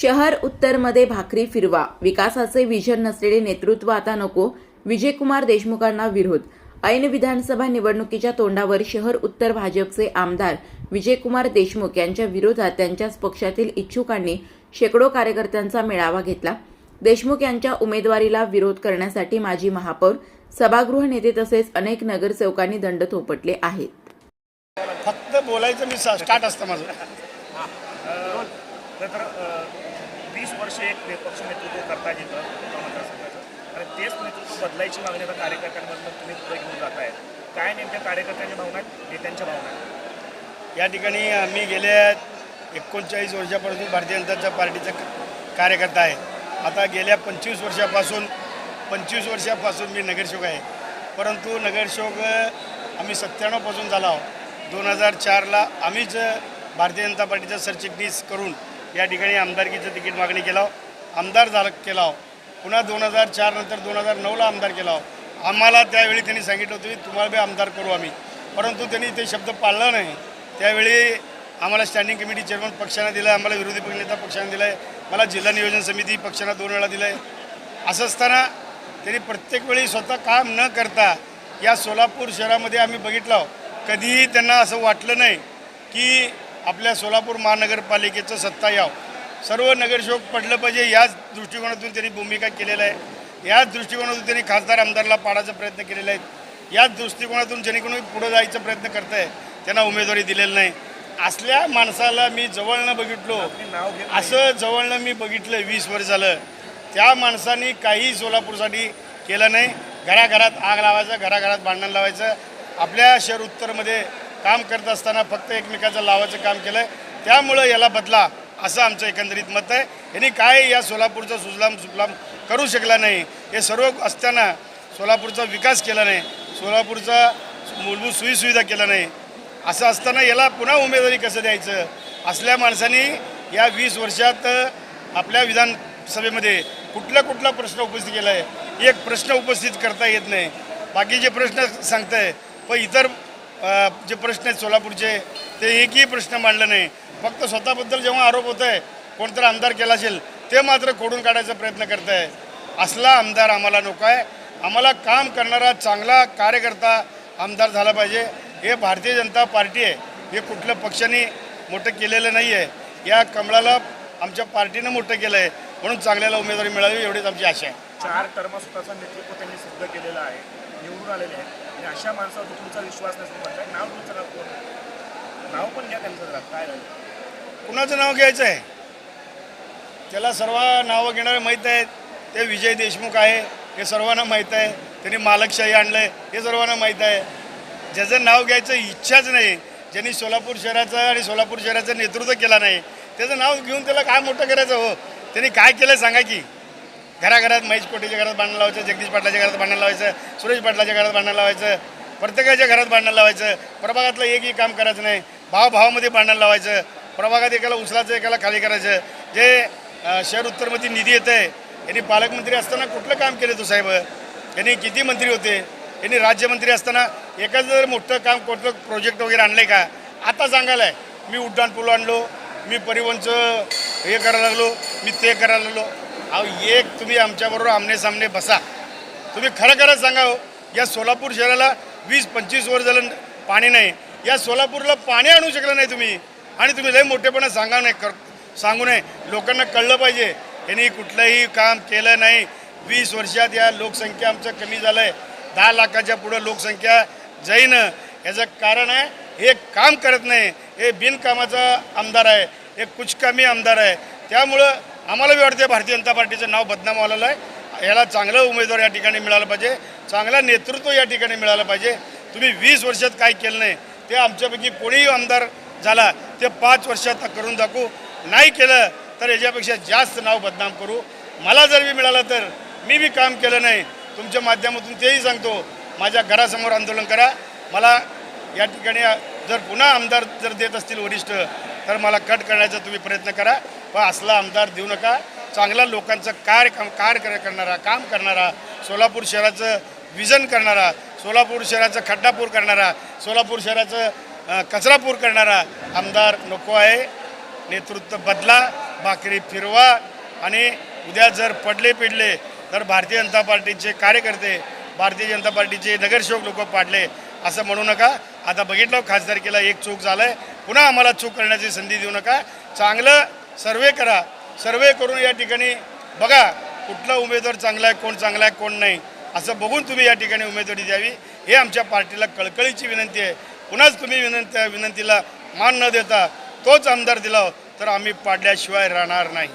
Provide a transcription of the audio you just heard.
शहर उत्तरमध्ये भाकरी फिरवा. विकासाचे विजन नसलेले नेतृत्व आता नको. विजयकुमार देशमुखांना विरोध. ऐन विधानसभा निवडणुकीच्या तोंडावर शहर उत्तर भाजपचे आमदार विजयकुमार देशमुख यांच्या विरोधात त्यांच्याच पक्षातील इच्छुकांनी शेकडो कार्यकर्त्यांचा मेळावा घेतला. देशमुख यांच्या उमेदवारीला विरोध करण्यासाठी माजी महापौर सभागृह नेते तसेच अनेक नगरसेवकांनी दंड थोपटले आहेत. फक्त बोलायचं मी स्टार्ट असतं माझं. तर वीस वर्ष एक पक्ष नेतृत्व करता येतं मतदारसंघाचं. आणि तेच नेतृत्व बदलायची मागणी आता कार्यकर्त्यांमधून तुम्ही पुढे घेऊन आहे काय नेमक्या कार्यकर्त्यांच्या भावना आहेत? नेत्यांच्या भावना आहेत. या ठिकाणी आम्ही गेल्या एकोणचाळीस वर्षापासून भारतीय जनता पार्टीचा कार्यकर्ता आहे. आता गेल्या पंचवीस वर्षापासून पंचवीस वर्षापासून मी नगरसेवक आहे. परंतु नगरसेवक आम्ही सत्त्याण्णवपासून झालो आहोत. दोन हजार चारला आम्हीच भारतीय जनता पार्टीचा सरचिटणीस करून या ठिकाणी आमदारकीचं तिकीट मागणी केलं आमदार झालं केला पुन्हा दोन हजार चार नंतर दोन हजार नऊला आमदार केला आम्हाला त्यावेळी त्यांनी सांगितलं होतं की तुम्हाला बी आमदार करू आम्ही. परंतु त्यांनी ते शब्द पाळला नाही. त्यावेळी आम्हाला स्टँडिंग कमिटी चेअरमन पक्षानं दिलं आहे आम्हाला विरोधी पक्षनेता पक्षानं दिलं आहे मला जिल्हा नियोजन समिती पक्षानं दोन वेळा दिलं आहे असं असताना त्यांनी प्रत्येक वेळी स्वतः काम न करता या सोलापूर शहरामध्ये आम्ही बघितलं कधीही त्यांना असं वाटलं नाही की आपल्या सोलापूर महानगरपालिकेचं सत्ता यावं. सर्व नगरसेवक पडलं पाहिजे याच दृष्टिकोनातून त्यांनी भूमिका केलेलं आहे याच दृष्टिकोनातून त्यांनी खासदार आमदारला पाडायचा प्रयत्न केलेला आहे. याच दृष्टिकोनातून कोणी पुढं जायचा प्रयत्न करत आहे त्यांना उमेदवारी दिलेली नाही. असल्या माणसाला मी जवळनं बघितलो. असं जवळनं मी बघितलं वीस वर्ष झालं. त्या माणसांनी काही सोलापूरसाठी केलं नाही. घराघरात आग लावायचं घराघरात भांडण लावायचं. आपल्या शहर उत्तरमध्ये काम करत असताना फक्त एकमेकाचं लावायचं काम केलं आहे त्यामुळं याला बदला असं आमचं एकंदरीत मत आहे. यांनी काय या सोलापूरचा सुजलाम सुफलाम करू शकला नाही हे सर्व असताना सोलापूरचा विकास केला नाही सोलापूरचा मूलभूत सोयीसुविधा केला नाही. असं असताना याला पुन्हा उमेदवारी कसं द्यायचं? असल्या माणसांनी या वीस वर्षात आपल्या विधानसभेमध्ये कुठला कुठला प्रश्न उपस्थित केला आहे एक प्रश्न उपस्थित करता येत नाही. बाकीचे प्रश्न सांगताय. पण इतर जे प्रश्न आहेत सोलापूरचे ते एकही प्रश्न मांडलं नाही. फक्त स्वतःबद्दल जेव्हा आरोप होत आहे कोणतरी आमदार केला असेल ते मात्र खोडून काढायचा प्रयत्न करत आहे असला आमदार आम्हाला नको आहे. आम्हाला काम करणारा चांगला कार्यकर्ता आमदार झाला पाहिजे. हे भारतीय जनता पार्टी आहे. हे कुठल्या पक्षाने मोठं केलेलं नाही आहे या कमळाला आमच्या पार्टीनं मोठं केलं आहे म्हणून चांगल्याला उमेदवारी मिळावी एवढीच आमची आशा आहे. चार टर्म स्वतःचं नेतृत्व त्यांनी सिद्ध केलेलं आहे. निवडून आलेले आहेत. आणि अशा माणसावर तुमचा विश्वास नसेल म्हणताय नाव तुमचं नाव कोण? नाव पण घ्या त्यांचं जरा काय कुणाचं नाव घ्यायचं आहे? त्याला सर्व नावं घेणारे माहीत आहेत ते विजय देशमुख आहे हे सर्वांना माहीत आहे त्यांनी मालकशाही आणलं आहे हे सर्वांना माहीत आहे. ज्याचं नाव घ्यायचं इच्छाच नाही ज्यांनी सोलापूर शहराचं आणि सोलापूर शहराचं नेतृत्व केला नाही त्याचं नाव घेऊन त्याला काय मोठं करायचं हो? त्यांनी काय केलं सांगा की? घराघरात महेश कोटेच्या घरात भांडण लावायचं जगदीश पाटलाच्या घरात भांडण लावायचं सुरेश पाटलाच्या घरात भांडण लावायचं प्रत्येकाच्या घरात भांडण लावायचं. प्रभागातलं एकही काम करायचं नाही. भाव भावामध्ये भांडण लावायचं. प्रभागात एकाला उचलायचं एकाला खाली करायचं. जे शहर उत्तरमध्ये निधी येत आहे यांनी पालकमंत्री असताना कुठलं काम केलं तो साहेब? यांनी किती मंत्री होते? यांनी राज्यमंत्री असताना एखादं जर मोठं काम कोणतं प्रोजेक्ट वगैरे आणलं का? आता सांगायला आहे मी उड्डाणपूल आणलो मी परिवहनचं हे करायला लागलो मी ते करायला लागलो. अहो एक तुम्ही आमच्याबरोबर आमने सामने बसा. तुम्ही खरं खरं सांगा हो या सोलापूर शहराला वीस पंचवीस वर्ष झालं पाणी नाही. या सोलापूरला पाणी आणू शकलं नाही तुम्ही. आणि तुम्ही लय मोठेपणा सांगा नाही कर सांगू नये. लोकांना कळलं पाहिजे यांनी कुठलंही काम केलं नाही. वीस वर्षात या लोकसंख्या आमचं कमी झालं आहे दहा लाखाच्या पुढं लोकसंख्या जाईन. याचं कारण आहे हे काम करत नाही. हे बिनकामाचा आमदार आहे. हे कुचकामी आमदार आहे. त्यामुळं आम्हाला बी वाटते भारतीय जनता पार्टीचं नाव बदनाम आलेलं आहे. याला चांगलं उमेदवार या ठिकाणी मिळालं पाहिजे. चांगलं नेतृत्व या ठिकाणी मिळालं पाहिजे. तुम्ही वीस वर्षात काय केलं नाही ते आमच्यापैकी कोणीही आमदार झाला ते पाच वर्षात करून दाखवू. नाही केलं तर याच्यापेक्षा जास्त नाव बदनाम करू. मला जर मी मिळालं तर मी बी काम केलं नाही. तुमच्या माध्यमातून तेही सांगतो माझ्या घरासमोर आंदोलन करा. मला या ठिकाणी जर पुन्हा आमदार जर देत असतील वरिष्ठ तर मला कट करण्याचा तुम्ही प्रयत्न करा. पण असला आमदार देऊ नका. चांगला लोकांचं कार्य काम कार्य करणारा काम करणारा सोलापूर शहराचं विजन करणारा सोलापूर शहराचं खड्डापूर करणारा सोलापूर शहराचं कचरापूर करणारा आमदार नको आहे. नेतृत्व बदला भाकरी फिरवा आणि उद्या जर पडले पिडले तर भारतीय जनता पार्टीचे कार्यकर्ते भारतीय जनता पार्टीचे नगरसेवक लोक पाडले असं म्हणू नका. आता बघितलं खासदारकीला एक चूक झालं आहे पुन्हा आम्हाला चूक करण्याची संधी देऊ नका. चांगलं सर्वे करा. सर्वे करून या ठिकाणी बघा कुठला उमेदवार चांगला आहे कोण चांगला आहे कोण नाही. असं बघून तुम्ही या ठिकाणी उमेदवारी द्यावी. हे आमच्या पार्टीला कळकळीची विनंती आहे. पुन्हाच तुम्ही विनंती विनंतीला मान न देता तोच आमदार दिला तर आम्ही पाडल्याशिवाय राहणार नाही.